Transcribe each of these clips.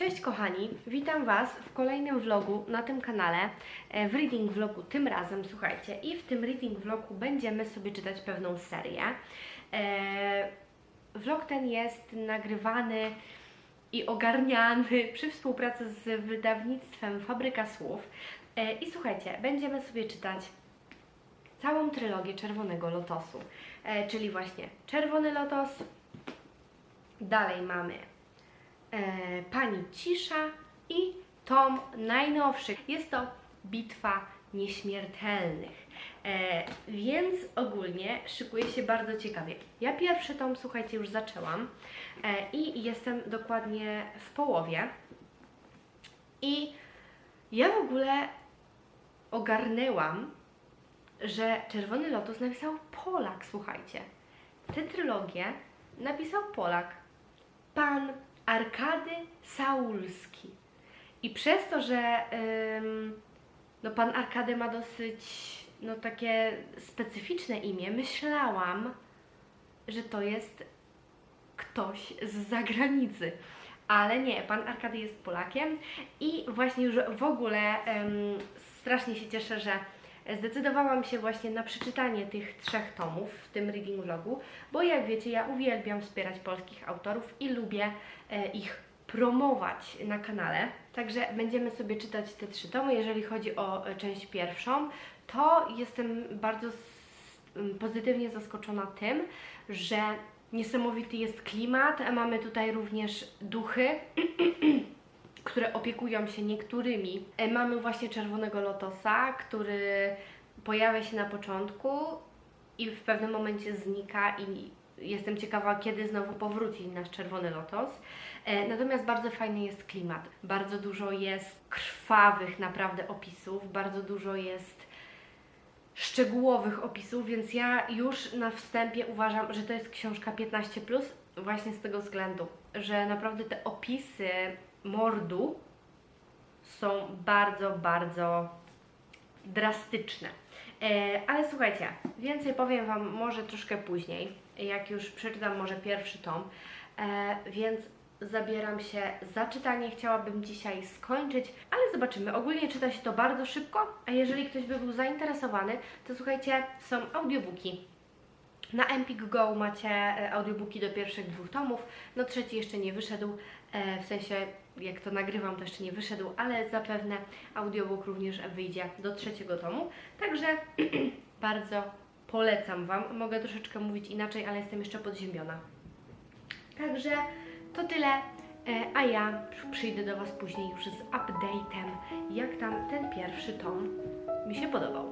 Cześć kochani, witam Was w kolejnym vlogu na tym kanale, e, w reading vlogu tym razem, słuchajcie, i w tym reading vlogu będziemy sobie czytać pewną serię. E, Vlog ten jest nagrywany i ogarniany przy współpracy z wydawnictwem Fabryka Słów. E, I słuchajcie, będziemy sobie czytać całą trylogię Czerwonego Lotosu, czyli właśnie Czerwony Lotos, dalej mamy Pani Cisza i tom najnowszy. Jest to Bitwa Nieśmiertelnych. E, więc ogólnie szykuje się bardzo ciekawie. Ja pierwszy tom, słuchajcie, już zaczęłam e, i jestem dokładnie w połowie. I ja w ogóle ogarnęłam, że Czerwony Lotus napisał Polak, słuchajcie. Tę trylogię napisał Polak. Pan Arkady Saulski. I przez to, że no pan Arkady ma dosyć no takie specyficzne imię, myślałam, że to jest ktoś z zagranicy. Ale nie, pan Arkady jest Polakiem i właśnie już w ogóle strasznie się cieszę, że zdecydowałam się właśnie na przeczytanie tych trzech tomów w tym reading vlogu, bo jak wiecie, ja uwielbiam wspierać polskich autorów i lubię e, ich promować na kanale. Także będziemy sobie czytać te trzy tomy. Jeżeli chodzi o e, część pierwszą, to jestem bardzo pozytywnie zaskoczona tym, że niesamowity jest klimat. Mamy tutaj również duchy, które opiekują się niektórymi. E, Mamy właśnie Czerwonego Lotosa, który pojawia się na początku i w pewnym momencie znika i jestem ciekawa, kiedy znowu powróci nasz Czerwony Lotos. E, Natomiast bardzo fajny jest klimat. Bardzo dużo jest krwawych naprawdę opisów, bardzo dużo jest szczegółowych opisów, więc ja już na wstępie uważam, że to jest książka 15, właśnie z tego względu, że naprawdę te opisy mordu są bardzo, bardzo drastyczne. E, ale słuchajcie, więcej powiem Wam może troszkę później, jak już przeczytam może pierwszy tom, e, więc zabieram się za czytanie. Chciałabym dzisiaj skończyć, ale zobaczymy. Ogólnie czyta się to bardzo szybko, a jeżeli ktoś by był zainteresowany, to słuchajcie, są audiobooki. Na Empik Go macie e, audiobooki do pierwszych dwóch tomów, no trzeci jeszcze nie wyszedł, e, w sensie jak to nagrywam to jeszcze nie wyszedł, ale zapewne audiobook również wyjdzie do trzeciego tomu, także bardzo polecam Wam. Mogę troszeczkę mówić inaczej, ale jestem jeszcze podziemiona. Także to tyle, e, a ja przyjdę do Was później już z update'em, jak tam ten pierwszy tom mi się podobał.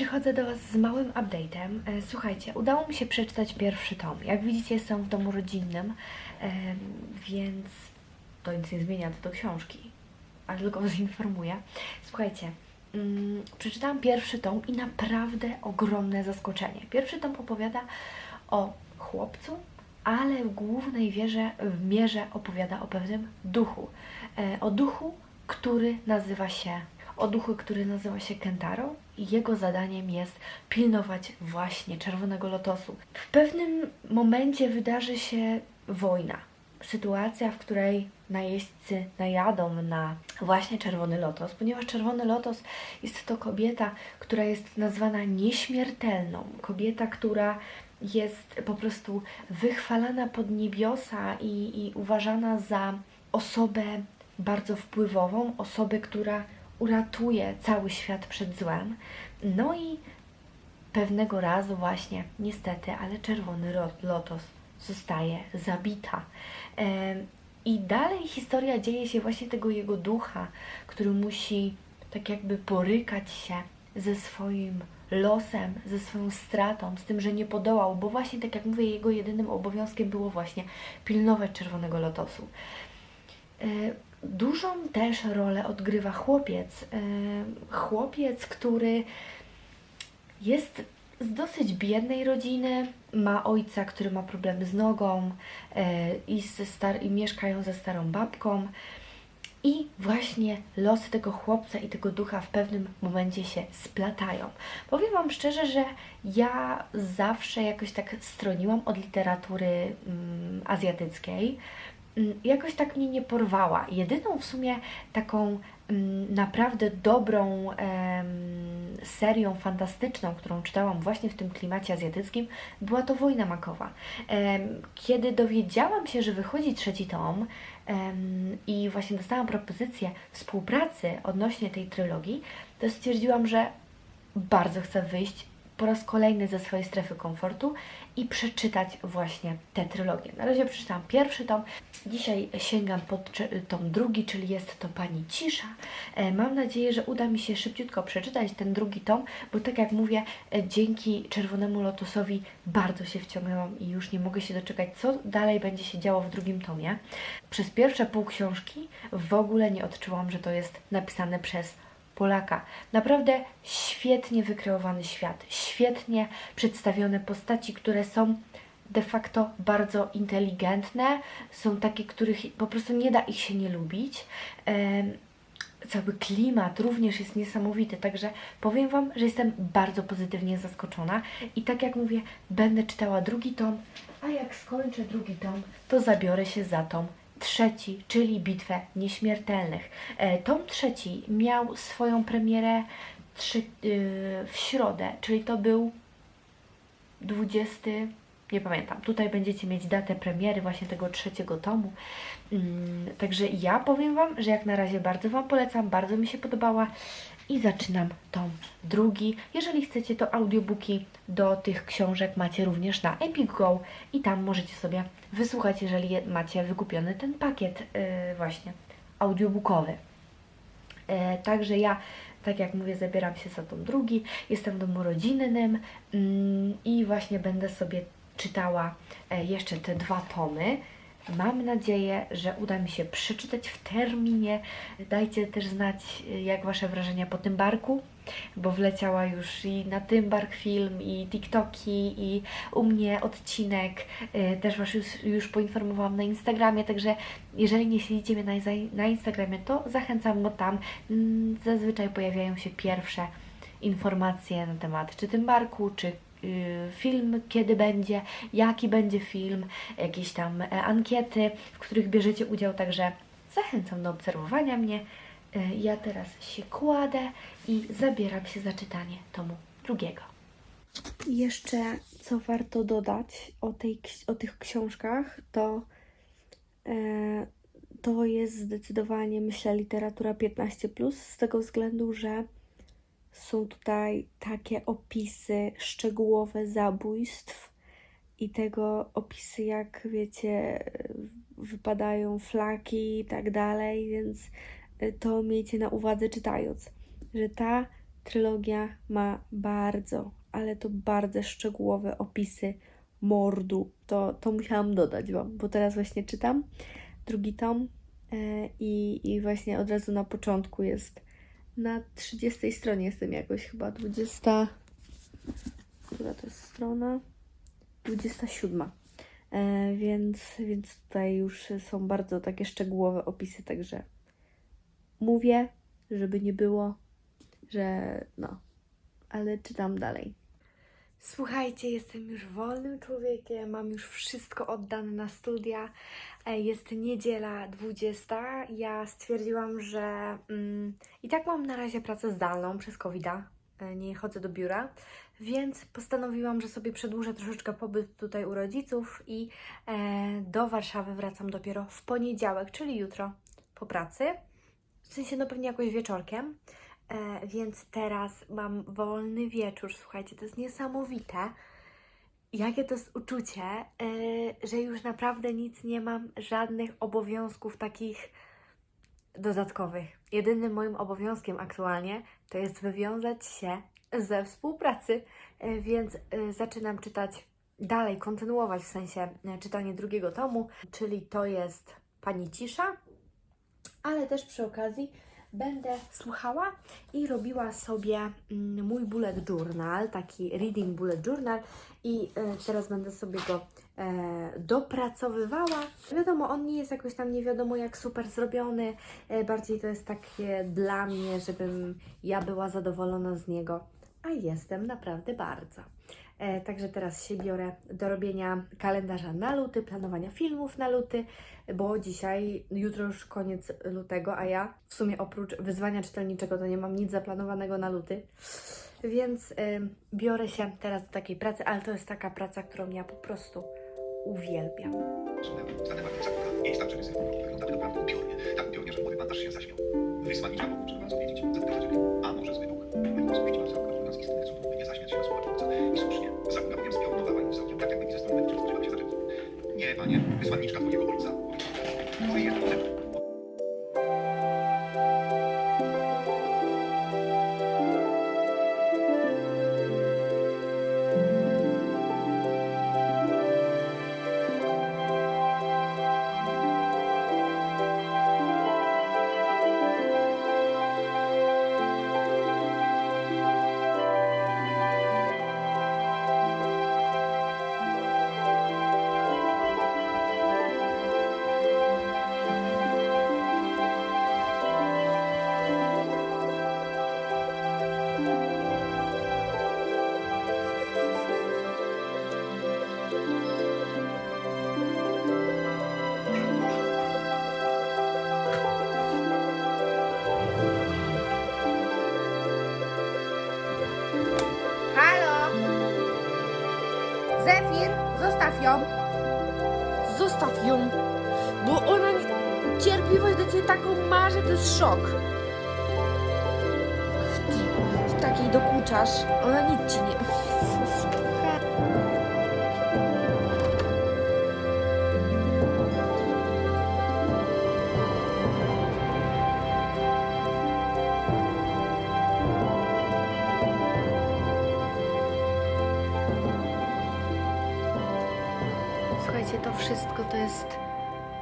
Przychodzę do Was z małym update'em. E, Słuchajcie, udało mi się przeczytać pierwszy tom. Jak widzicie, jestem w domu rodzinnym, em, więc to nic nie zmienia co do książki, ale tylko Was informuję. Słuchajcie, mm, przeczytałam pierwszy tom i naprawdę ogromne zaskoczenie. Pierwszy tom opowiada o chłopcu, ale w głównej wierze, w mierze opowiada o pewnym duchu. E, o duchu, który nazywa się o duchu, który nazywa się Kentaro jego zadaniem jest pilnować właśnie Czerwonego Lotosu. W pewnym momencie wydarzy się wojna. Sytuacja, w której najeźdźcy najadą na właśnie Czerwony Lotos, ponieważ Czerwony Lotos jest to kobieta, która jest nazwana nieśmiertelną. Kobieta, która jest po prostu wychwalana pod niebiosa i, i uważana za osobę bardzo wpływową, osobę, która uratuje cały świat przed złem. No i pewnego razu właśnie, niestety, ale czerwony lotos zostaje zabita. I dalej historia dzieje się właśnie tego jego ducha, który musi tak jakby borykać się ze swoim losem, ze swoją stratą, z tym, że nie podołał, bo właśnie tak jak mówię, jego jedynym obowiązkiem było właśnie pilnować czerwonego lotosu. Dużą też rolę odgrywa chłopiec. E, Chłopiec, który jest z dosyć biednej rodziny, ma ojca, który ma problemy z nogą e, i, ze star- i mieszkają ze starą babką. I właśnie losy tego chłopca i tego ducha w pewnym momencie się splatają. Powiem Wam szczerze, że ja zawsze jakoś tak stroniłam od literatury mm, azjatyckiej. Mm, Jakoś tak mnie nie porwała. Jedyną w sumie taką mm, naprawdę dobrą serią fantastyczną, którą czytałam właśnie w tym klimacie azjatyckim, była to Wojna Makowa. Kiedy dowiedziałam się, że wychodzi trzeci tom i właśnie dostałam propozycję współpracy odnośnie tej trylogii, to stwierdziłam, że bardzo chcę wyjść po raz kolejny ze swojej strefy komfortu i przeczytać właśnie tę trylogię. Na razie przeczytałam pierwszy tom, dzisiaj sięgam pod tom drugi, czyli jest to Pani Cisza. E, Mam nadzieję, że uda mi się szybciutko przeczytać ten drugi tom, bo tak jak mówię, e, dzięki Czerwonemu Lotusowi bardzo się wciągnęłam i już nie mogę się doczekać, co dalej będzie się działo w drugim tomie. Przez pierwsze pół książki w ogóle nie odczułam, że to jest napisane przez Polaka. Naprawdę świetnie wykreowany świat, świetnie przedstawione postaci, które są de facto bardzo inteligentne, są takie, których po prostu nie da ich się nie lubić. Cały klimat również jest niesamowity, także powiem Wam, że jestem bardzo pozytywnie zaskoczona i tak jak mówię, będę czytała drugi tom, a jak skończę drugi tom, to zabiorę się za tom trzeci, czyli Bitwę Nieśmiertelnych. E, Tom trzeci miał swoją premierę yy, w środę, czyli to był 20, nie pamiętam. Tutaj będziecie mieć datę premiery właśnie tego trzeciego tomu. Mm, Także ja powiem Wam, że jak na razie bardzo Wam polecam, bardzo mi się podobała i zaczynam tom drugi. Jeżeli chcecie, to audiobooki do tych książek macie również na Epic Go i tam możecie sobie wysłuchać, jeżeli je- macie wykupiony ten pakiet yy, właśnie audiobookowy. E, Także ja, tak jak mówię, zabieram się za tom drugi. Jestem w domu rodzinnym mm, i właśnie będę sobie czytała e, jeszcze te dwa tomy. Mam nadzieję, że uda mi się przeczytać w terminie. Dajcie też znać, jak Wasze wrażenia po tym barku, bo wleciała już i na tym bark film, i TikToki, i u mnie odcinek. E, Też Was już, już poinformowałam na Instagramie, także jeżeli nie śledzicie mnie na, na Instagramie, to zachęcam, bo tam mm, zazwyczaj pojawiają się pierwsze informacje na temat czy tym barku, czy film, kiedy będzie, jaki będzie film, jakieś tam e, ankiety, w których bierzecie udział, także zachęcam do obserwowania mnie. E, Ja teraz się kładę i zabieram się za czytanie tomu drugiego. Jeszcze co warto dodać o, tej, o tych książkach, to e, to jest zdecydowanie, myślę, literatura 15, z tego względu, że są tutaj takie opisy szczegółowe zabójstw i tego opisy, jak wiecie, wypadają flaki i tak dalej, więc e, to miejcie na uwadze czytając, że ta trylogia ma bardzo, ale to bardzo szczegółowe opisy mordu. To, to musiałam dodać Wam, bo teraz właśnie czytam drugi tom e, i, i właśnie od razu na początku jest na 30 stronie jestem jakoś chyba 20. Która to jest strona? 27. E, więc, więc tutaj już są bardzo takie szczegółowe opisy, także mówię, żeby nie było, że no, ale czytam dalej. Słuchajcie, jestem już wolnym człowiekiem, mam już wszystko oddane na studia. E, Jest niedziela 20. Ja stwierdziłam, że mm, i tak mam na razie pracę zdalną przez covid nie chodzę do biura, więc postanowiłam, że sobie przedłużę troszeczkę pobyt tutaj u rodziców i e, do Warszawy wracam dopiero w poniedziałek, czyli jutro po pracy. W sensie, no pewnie jakoś wieczorkiem. E, więc teraz mam wolny wieczór. Słuchajcie, to jest niesamowite. Jakie to jest uczucie, e, że już naprawdę nic nie mam, żadnych obowiązków takich dodatkowych. Jedynym moim obowiązkiem aktualnie to jest wywiązać się ze współpracy, e, więc zaczynam czytać dalej, kontynuować w sensie czytanie drugiego tomu, czyli to jest Pani Cisza, ale też przy okazji będę słuchała i robiła sobie mm, mój bullet journal, taki reading bullet journal i e, teraz będę sobie go e, dopracowywała. Wiadomo, on nie jest jakoś tam nie wiadomo jak super zrobiony, e, bardziej to jest takie dla mnie, żebym ja była zadowolona z niego, a jestem naprawdę bardzo. E, Także teraz się biorę do robienia kalendarza na luty, planowania filmów na luty, bo dzisiaj, jutro już koniec lutego, a ja w sumie oprócz wyzwania czytelniczego to nie mam nic zaplanowanego na luty. Więc ym, biorę się teraz do takiej pracy, ale to jest taka praca, którą ja po prostu uwielbiam. Wyglądamy naprawdę upiornie. Tak upiornie, że pan się zaśmiał. 3に来たということにさ。Taką ma, że to jest szok. Ty, takiej dokuczasz, ona nic ci nie... Słuchajcie, to wszystko to jest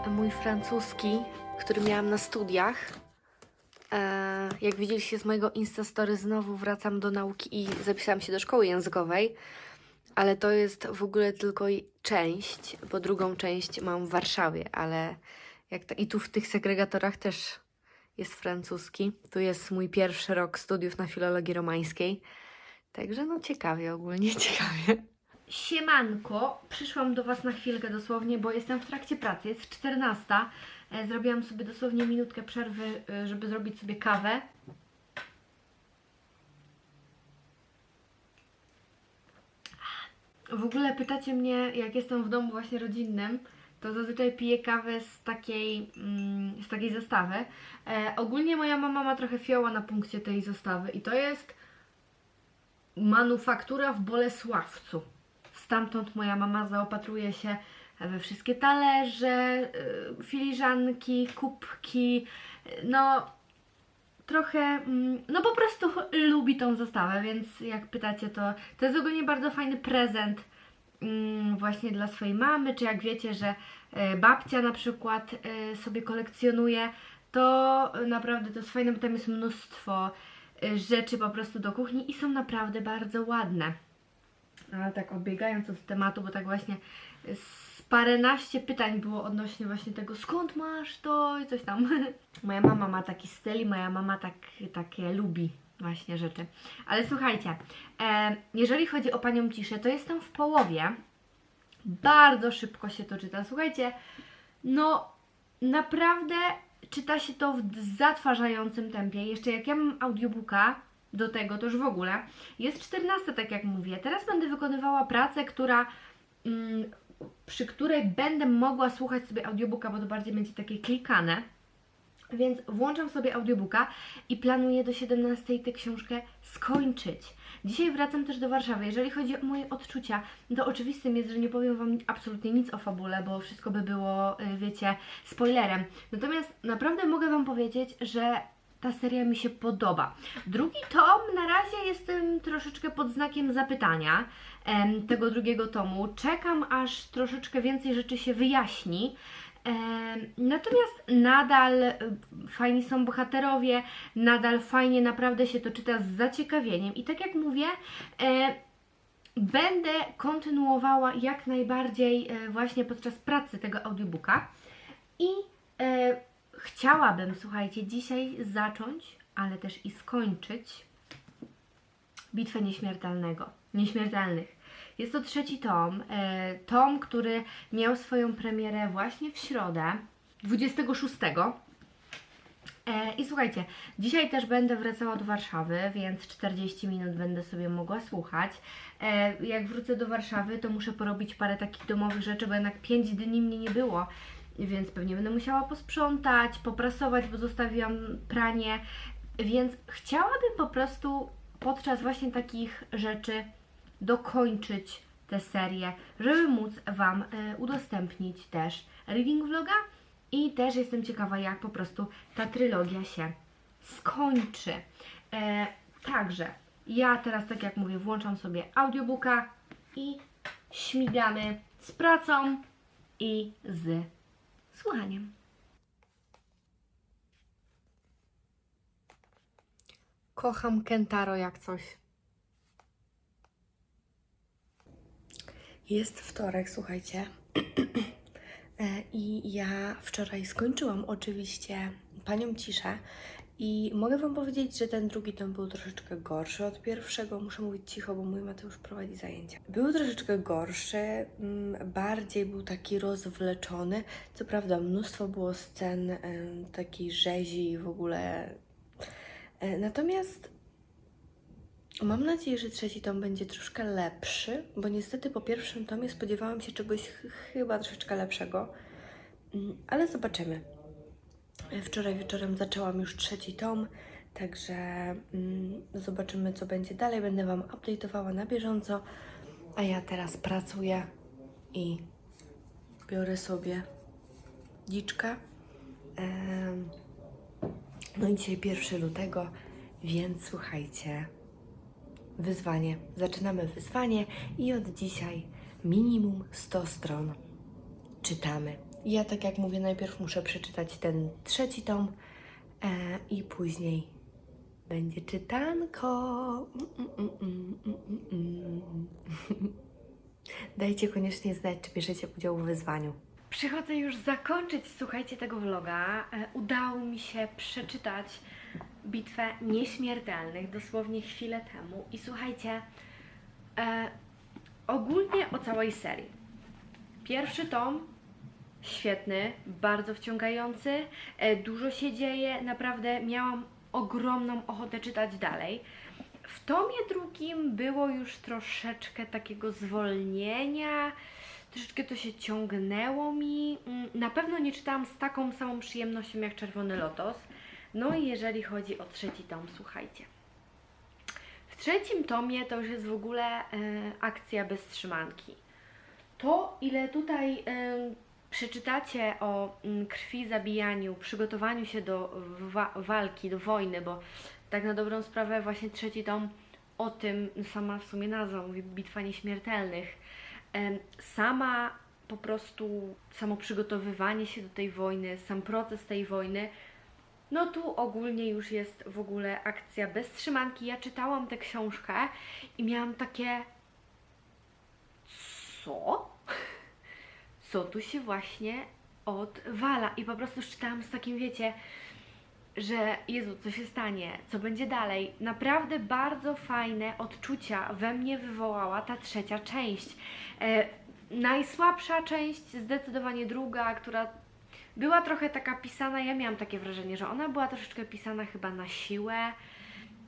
mój francuski, który miałam na studiach. E, jak widzieliście z mojego Instastory, znowu wracam do nauki i zapisałam się do szkoły językowej, ale to jest w ogóle tylko część, bo drugą część mam w Warszawie, ale jak ta, i tu w tych segregatorach też jest francuski. Tu jest mój pierwszy rok studiów na filologii romańskiej. Także no ciekawie, ogólnie ciekawie. Siemanko, przyszłam do Was na chwilkę dosłownie, bo jestem w trakcie pracy, jest 14. E, Zrobiłam sobie dosłownie minutkę przerwy, e, żeby zrobić sobie kawę. W ogóle pytacie mnie, jak jestem w domu właśnie rodzinnym, to zazwyczaj piję kawę z takiej, mm, z takiej zestawy. E, ogólnie moja mama ma trochę fioła na punkcie tej zestawy i to jest manufaktura w Bolesławcu. Stamtąd moja mama zaopatruje się we wszystkie talerze, y, filiżanki, kubki. y, No, trochę, mm, no po prostu lubi tą zestawę, więc jak pytacie, to to jest ogólnie bardzo fajny prezent mm, właśnie dla swojej mamy, czy jak wiecie, że e, babcia na przykład e, sobie kolekcjonuje, to naprawdę to jest fajne, bo tam jest mnóstwo rzeczy po prostu do kuchni i są naprawdę bardzo ładne. Ale tak odbiegając od tematu, bo tak właśnie z paręnaście pytań było odnośnie właśnie tego, skąd masz to i coś tam. Moja mama ma taki styl i moja mama tak, takie lubi właśnie rzeczy. Ale słuchajcie, e, jeżeli chodzi o Panią Ciszę, to jestem w połowie. Bardzo szybko się to czyta. Słuchajcie, no naprawdę czyta się to w zatrważającym tempie. Jeszcze jak ja mam audiobooka do tego, to już w ogóle. Jest 14, tak jak mówię. Teraz będę wykonywała pracę, która mm, przy której będę mogła słuchać sobie audiobooka, bo to bardziej będzie takie klikane. Więc włączam sobie audiobooka i planuję do 17 tę książkę skończyć. Dzisiaj wracam też do Warszawy. Jeżeli chodzi o moje odczucia, to oczywistym jest, że nie powiem Wam absolutnie nic o fabule, bo wszystko by było, y, wiecie, spoilerem. Natomiast naprawdę mogę Wam powiedzieć, że ta seria mi się podoba. Drugi tom na razie jestem troszeczkę pod znakiem zapytania em, tego drugiego tomu. Czekam aż troszeczkę więcej rzeczy się wyjaśni. Natomiast nadal y, fajni są bohaterowie, nadal fajnie naprawdę się to czyta z zaciekawieniem i tak jak mówię, e, będę kontynuowała jak najbardziej e, właśnie podczas pracy tego audiobooka i e, chciałabym, słuchajcie, dzisiaj zacząć, ale też i skończyć Bitwę Nieśmiertelnego, Nieśmiertelnych. Jest to trzeci tom, e, tom, który miał swoją premierę właśnie w środę, 26. E, I słuchajcie, dzisiaj też będę wracała do Warszawy, więc 40 minut będę sobie mogła słuchać. E, jak wrócę do Warszawy, to muszę porobić parę takich domowych rzeczy, bo jednak 5 dni mnie nie było, więc pewnie będę musiała posprzątać, poprasować, bo zostawiłam pranie. Więc chciałabym po prostu podczas właśnie takich rzeczy dokończyć tę serię, żeby móc Wam e, udostępnić też reading vloga i też jestem ciekawa, jak po prostu ta trylogia się skończy. E, także ja teraz, tak jak mówię, włączam sobie audiobooka i śmigamy z pracą i z słuchaniem. Kocham Kentaro jak coś. Jest wtorek, słuchajcie. E, I ja wczoraj skończyłam oczywiście Panią Ciszę i mogę Wam powiedzieć, że ten drugi tom był troszeczkę gorszy od pierwszego. Muszę mówić cicho, bo mój Mateusz prowadzi zajęcia. Był troszeczkę gorszy, mm, bardziej był taki rozwleczony. Co prawda mnóstwo było scen takiej rzezi w ogóle... E, Natomiast Mam nadzieję, że trzeci tom będzie troszkę lepszy, bo niestety po pierwszym tomie spodziewałam się czegoś ch- chyba troszeczkę lepszego, Mm, ale zobaczymy. Wczoraj wieczorem zaczęłam już trzeci tom, także mm, zobaczymy, co będzie dalej. Będę Wam update'owała na bieżąco, a ja teraz pracuję i biorę sobie dziczka. Em, No i dzisiaj 1 lutego, więc słuchajcie, wyzwanie. Zaczynamy wyzwanie i od dzisiaj minimum 100 stron czytamy. Ja, tak jak mówię, najpierw muszę przeczytać ten trzeci tom e, i później będzie czytanko. Mm, mm, mm. Dajcie koniecznie znać, czy bierzecie udział w wyzwaniu. Przychodzę już zakończyć, słuchajcie, tego vloga. E, udało mi się przeczytać Bitwę Nieśmiertelnych dosłownie chwilę temu. I słuchajcie, e, ogólnie o całej serii. Pierwszy tom świetny, bardzo wciągający, e, dużo się dzieje, naprawdę miałam ogromną ochotę czytać dalej. W tomie drugim było już troszeczkę takiego zwolnienia, troszeczkę to się ciągnęło mi. Mm, Na pewno nie czytałam z taką samą przyjemnością jak Czerwony Lotos. No i jeżeli chodzi o trzeci tom, słuchajcie. W trzecim tomie to już jest w ogóle e, akcja bez trzymanki. To, ile tutaj e, przeczytacie o mm, krwi, zabijaniu, przygotowaniu się do wa- walki, do wojny, bo tak na dobrą sprawę właśnie trzeci tom o tym, sama w sumie nazwa mówi Bitwa Nieśmiertelnych. Sama po prostu, samo przygotowywanie się do tej wojny, sam proces tej wojny, no tu ogólnie już jest w ogóle akcja bez trzymanki. Ja czytałam tę książkę i miałam takie co? Co tu się właśnie odwala. I po prostu czytałam z takim, wiecie, że Jezu, co się stanie, co będzie dalej. Naprawdę bardzo fajne odczucia we mnie wywołała ta trzecia część. E, najsłabsza część, zdecydowanie druga, która była trochę taka pisana, ja miałam takie wrażenie, że ona była troszeczkę pisana chyba na siłę,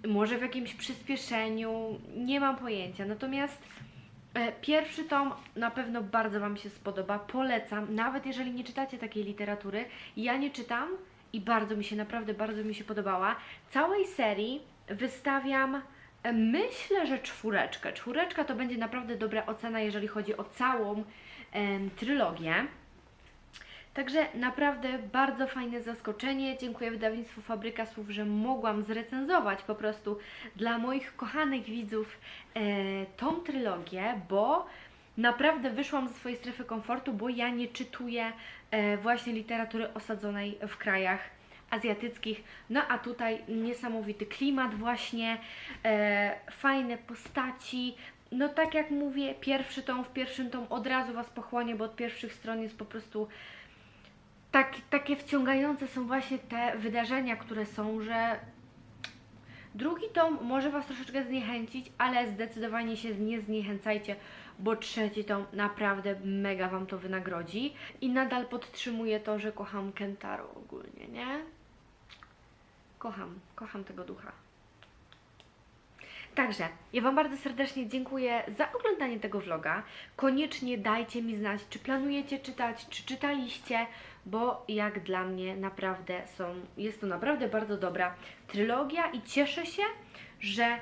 może w jakimś przyspieszeniu, nie mam pojęcia. Natomiast pierwszy tom na pewno bardzo Wam się spodoba, polecam, nawet jeżeli nie czytacie takiej literatury. Ja nie czytam i bardzo mi się, naprawdę bardzo mi się podobała. Całej serii wystawiam, e, myślę, że czwóreczkę. Czwóreczka to będzie naprawdę dobra ocena, jeżeli chodzi o całą em, trylogię. Także naprawdę bardzo fajne zaskoczenie. Dziękuję wydawnictwu Fabryka Słów, że mogłam zrecenzować po prostu dla moich kochanych widzów e, tą trylogię, bo naprawdę wyszłam ze swojej strefy komfortu, bo ja nie czytuję e, właśnie literatury osadzonej w krajach azjatyckich. No a tutaj niesamowity klimat właśnie, e, fajne postaci. No tak jak mówię, pierwszy tom, w pierwszym tom od razu Was pochłonie, bo od pierwszych stron jest po prostu tak, takie wciągające są właśnie te wydarzenia, które są, że drugi tom może Was troszeczkę zniechęcić, ale zdecydowanie się nie zniechęcajcie, bo trzeci tom naprawdę mega Wam to wynagrodzi i nadal podtrzymuję to, że kocham Kentaro ogólnie, nie? Kocham, kocham tego ducha. Także ja Wam bardzo serdecznie dziękuję za oglądanie tego vloga. Koniecznie dajcie mi znać, czy planujecie czytać, czy czytaliście, bo jak dla mnie naprawdę są, jest to naprawdę bardzo dobra trylogia i cieszę się, że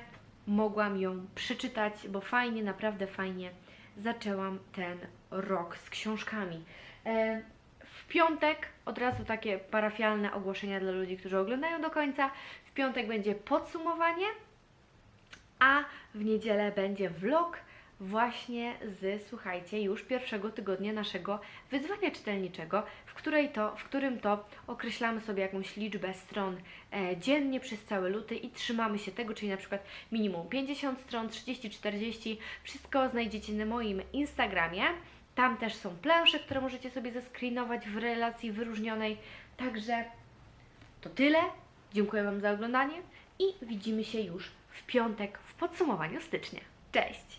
mogłam ją przeczytać, bo fajnie, naprawdę fajnie zaczęłam ten rok z książkami. E, w piątek od razu takie parafialne ogłoszenia dla ludzi, którzy oglądają do końca. W piątek będzie podsumowanie, a w niedzielę będzie vlog właśnie z, słuchajcie, już pierwszego tygodnia naszego wyzwania czytelniczego, w, której to, w którym to określamy sobie jakąś liczbę stron e, dziennie przez cały luty i trzymamy się tego, czyli na przykład minimum 50 stron, 30-40, wszystko znajdziecie na moim Instagramie. Tam też są plansze, które możecie sobie zescreenować w relacji wyróżnionej. Także to tyle. Dziękuję Wam za oglądanie i widzimy się już w piątek w podsumowaniu stycznia. Cześć!